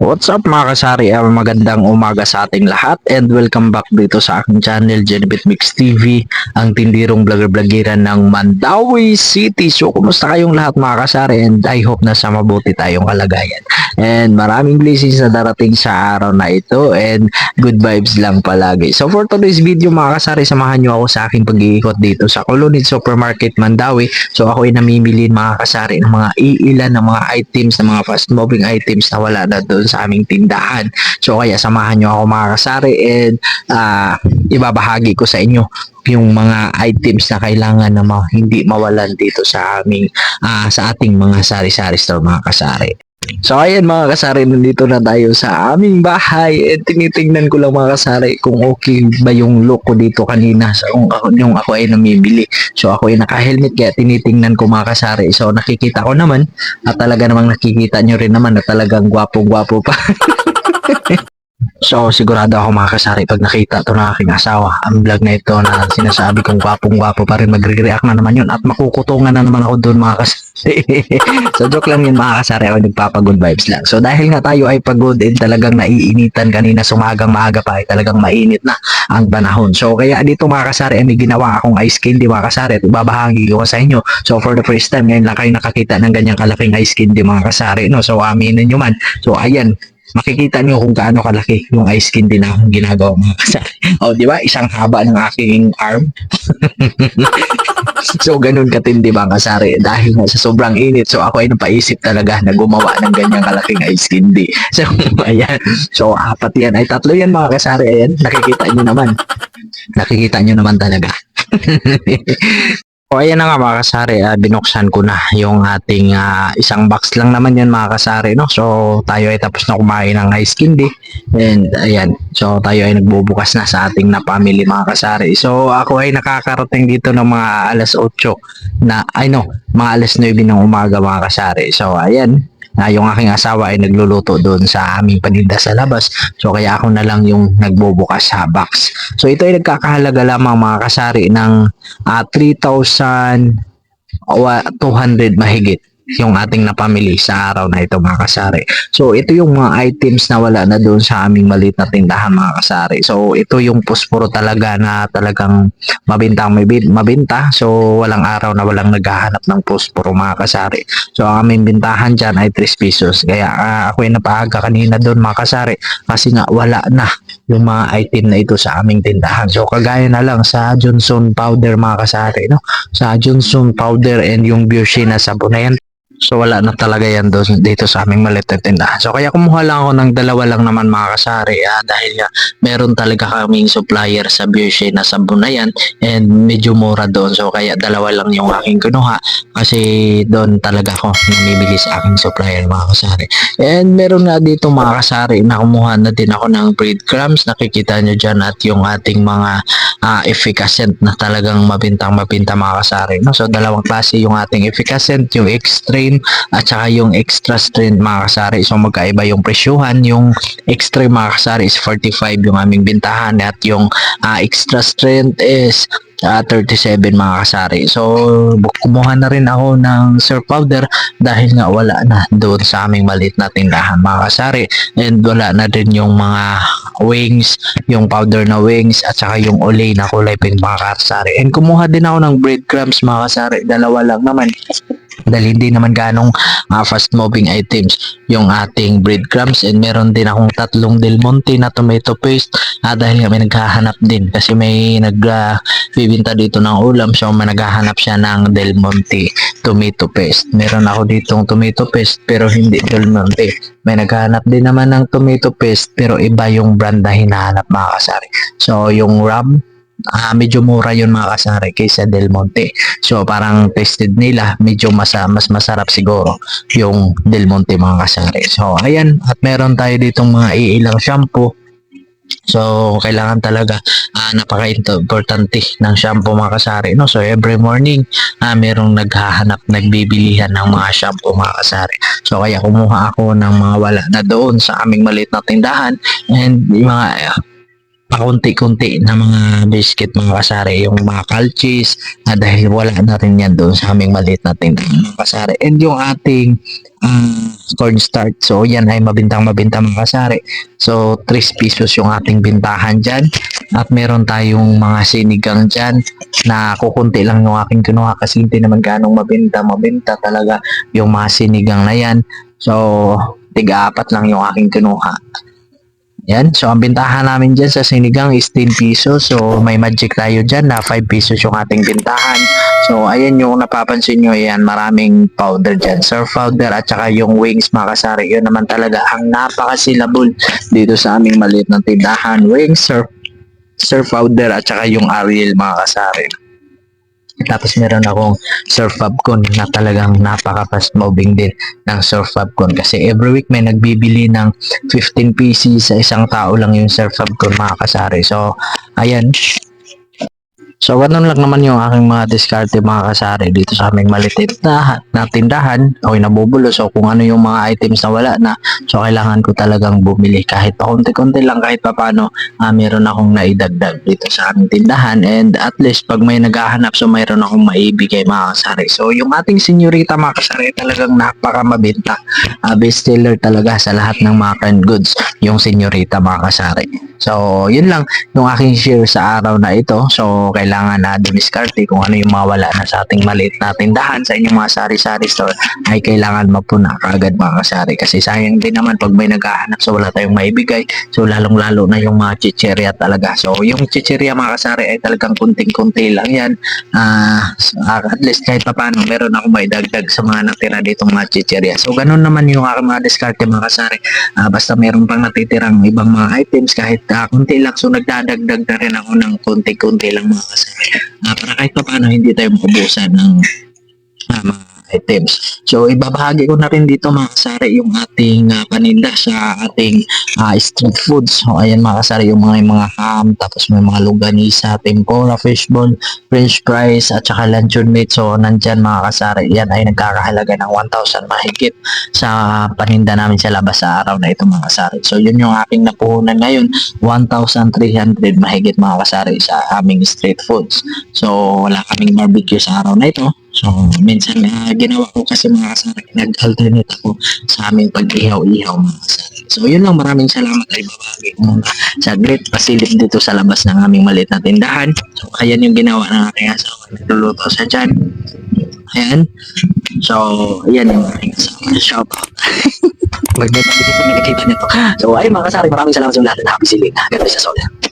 What's up mga kasari? Ah, Magandang umaga sa ating lahat and welcome back dito sa aking channel Genbit Mix TV, ang tindirong vlogger-vlogiran ng Mandawi City. So kumusta kayong lahat mga kasari and I hope na sa mabuti tayong kalagayan. And maraming blessings na darating sa araw na ito and good vibes lang palagi. So for today's video mga kasari, samahan nyo ako sa aking pag-iikot dito sa Colonid Supermarket Mandawi. So ako ay namimili mga kasari ng mga iilan ng mga items, ng mga fast moving items na wala na doon sa aming tindahan. So kaya samahan nyo ako mga kasari and ah, ibabahagi ko sa inyo yung mga items na kailangan na ma- hindi mawalan dito sa aming ah, sa ating mga sari-sari store mga kasari. So ayan mga kasari, nandito na tayo sa aming bahay at tinitingnan ko lang mga kasari kung okay ba yung look ko dito kanina sa kung ako, yung ako ay namimili. So ako ay naka-helmet kaya tinitingnan ko mga kasari. So nakikita ko naman at talaga namang nakikita nyo rin naman na talagang gwapong-gwapo pa. So, sigurado ako mga kasari pag nakita to ng aking asawa, ang vlog na ito na sinasabi kong gwapong-gwapo pa rin, magre-react na naman yun at makukutungan na naman ako doon mga kasari. so, joke lang yun mga kasari, ako nagpapagood vibes lang. So, dahil nga tayo ay pagod and talagang naiinitan kanina sumagang maaga pa ay talagang mainit na ang panahon. So, kaya dito mga kasari ay may ginawa akong ice candy mga kasari at ibabahagi ko sa inyo. So, for the first time, ngayon lang kayo nakakita ng ganyang kalaking ice candy mga kasari. No? So, aminin nyo man. So, ayan, makikita niyo kung gaano kalaki yung ice candy na akong ginagawa mga kasari. O, di ba? Isang haba ng aking arm. so, ganun katindi ba kasari? Dahil nga sa sobrang init, so ako ay napaisip talaga na gumawa ng ganyang kalaking ice candy. So, ayan. So, apat yan. Ay, tatlo yan mga kasari. Ayan, nakikita niyo naman. Nakikita niyo naman talaga. O ayan na nga mga kasari, ah, binuksan ko na yung ating ah, isang box lang naman yan mga kasari. No? So tayo ay tapos na kumain ng ice candy. And ayan, so tayo ay nagbubukas na sa ating na family mga kasari. So ako ay nakakarating dito ng mga alas 8 na, ay no, mga alas 9 ng umaga mga kasari. So ayan, na yung aking asawa ay nagluluto doon sa aming paninda sa labas. So kaya ako na lang yung nagbubukas sa box. So ito ay nagkakahalaga lamang mga kasari ng ah, 3,200 mahigit yung ating napamili sa araw na ito mga kasari. So ito yung mga items na wala na doon sa aming maliit na tindahan mga kasari. So ito yung posporo talaga na talagang mabintang mabin- mabinta. So walang araw na walang naghahanap ng posporo mga kasari. So ang aming bintahan dyan ay 3 pesos. Kaya ah, ako ay napaaga kanina doon mga kasari kasi nga wala na yung mga item na ito sa aming tindahan. So kagaya na lang sa Johnson powder mga kasari, no? Sa Johnson powder and yung Bioshi na sabon na yan. So wala na talaga yan doon dito sa aming maliit na tindahan. So kaya kumuha lang ako ng dalawa lang naman mga kasari ah, dahil nga meron talaga kaming supplier sa Bioshi na sabon na yan and medyo mura doon. So kaya dalawa lang yung aking kinuha kasi doon talaga ako namimili sa aking supplier mga kasari. And meron nga dito mga kasari na kumuha na din ako ng breadcrumbs. Nakikita nyo dyan at yung ating mga ah, efficacent na talagang mabintang mabinta mga kasari. No? So dalawang klase yung ating efficacent, yung extreme at saka yung extra strength mga kasari. So magkaiba yung presyuhan. Yung extreme mga kasari is 45 yung aming bintahan at yung ah, extra strength is ah, 37 mga kasari. So, kumuha na rin ako ng surf powder dahil nga wala na doon sa aming maliit na tindahan mga kasari. And wala na din yung mga wings, yung powder na wings at saka yung olay na kulay pink mga kasari. And kumuha din ako ng breadcrumbs mga kasari. Dalawa lang naman dahil hindi naman ganong ah, fast moving items yung ating breadcrumbs. And meron din akong tatlong Del Monte na tomato paste. Ah, dahil may naghahanap din. Kasi may nag ah, bibinta dito ng ulam. So may naghahanap siya ng Del Monte tomato paste. Meron ako ditong tomato paste pero hindi Del Monte. May naghahanap din naman ng tomato paste pero iba yung brand na hinahanap mga kasari. So yung Ram ah, medyo mura yun mga kasari kaysa Del Monte So parang tasted nila medyo mas, mas masarap siguro yung Del Monte mga kasari. So ayan at meron tayo ditong mga iilang shampoo. So kailangan talaga ah, napaka-importante ng shampoo mga kasari. No? So every morning ah, merong naghahanap, nagbibilihan ng mga shampoo mga kasari. So kaya kumuha ako ng mga wala na doon sa aming maliit na tindahan and mga pakunti-kunti na mga biscuit mga kasari, yung mga kalchis, na dahil wala na rin yan doon sa aming maliit na tindahan mga kasari. And yung ating ah, cornstarch, so yan ay mabintang mabintang mga kasari. So 3 pesos yung ating bintahan dyan. At meron tayong mga sinigang dyan na kukunti lang yung aking kinuha kasi hindi naman ganong mabenta mabenta talaga yung mga sinigang na yan. So tiga-apat lang yung aking kinuha. Yan. So, ang bintahan namin dyan sa sinigang is 10 pesos. So, may magic tayo dyan na 5 pesos yung ating bintahan. So, ayan yung napapansin nyo. Ayan, maraming powder dyan. Surf powder at saka yung wings mga kasari. Yun naman talaga ang napakasilabol dito sa aming maliit na tindahan. Wings, surf, surf powder at saka yung Ariel mga kasari. Tapos meron akong surf popcorn na talagang napaka fast moving din ng surf popcorn kasi every week may nagbibili ng 15 pieces sa isang tao lang yung surf popcorn mga kasari. So, ayan. So, ganun lang naman yung aking mga diskarte mga kasari dito sa aming malitit na, na tindahan. Ako'y nabubulo. So, kung ano yung mga items na wala na, so kailangan ko talagang bumili kahit pa konti-konti lang kahit pa paano ah, meron akong naidagdag dito sa aming tindahan and at least pag may naghahanap so mayroon akong maibigay mga kasari. So, yung ating senyorita mga kasari talagang napakamabenta. Uh, best seller talaga sa lahat ng mga canned goods yung senyorita mga kasari. So, yun lang yung aking share sa araw na ito. So, kailangan na dumiskarte kung ano yung mawala na sa ating maliit na tindahan sa inyong mga sari-sari store ay kailangan mapuna kaagad mga kasari. Kasi sayang din naman pag may naghahanap so wala tayong maibigay. So, lalong-lalo na yung mga chicherya talaga. So, yung chicherya mga kasari ay talagang kunting-kunti lang yan. Ah, at least kahit pa paano meron ako maidagdag sa mga natira ditong mga chicherya. So, ganun naman yung aking mga diskarte mga kasari. Ah, basta meron pang natitirang ibang mga items kahit ah, kunti lang. So, nagdadagdag na rin ako ng kunti-kunti lang mga kasari. Ah, para kahit pa paano hindi tayo makubusan ng ah, mga items. So, ibabahagi ko na rin dito mga kasari yung ating ah, paninda sa ating ah, street foods. So, ayan mga kasari yung mga, yung mga ham, tapos may mga luganisa, tempura, fishball, french fries, at saka luncheon meat. So, nandyan mga kasari, yan ay nagkakahalaga ng 1,000 mahigit sa paninda namin sa labas sa araw na ito mga kasari. So, yun yung aking napuhunan ngayon, 1,300 mahigit mga kasari sa aming street foods. So, wala kaming barbecue sa araw na ito. So, minsan ah, ginawa ko kasi mga kasari, nag-alternate ako sa aming pag-ihaw-ihaw mga kasari. So, yun lang. Maraming salamat ay babagi ko sa great facility dito sa labas ng aming maliit na tindahan. So, ayan yung ginawa ng aking asawa. Nagluluto sa dyan. Ayan. So, ayan yung aking asawa. Shout out. Magdadagdag ko nakikita nito. So, ayun mga kasari, maraming salamat sa lahat happy siling. Bless us all.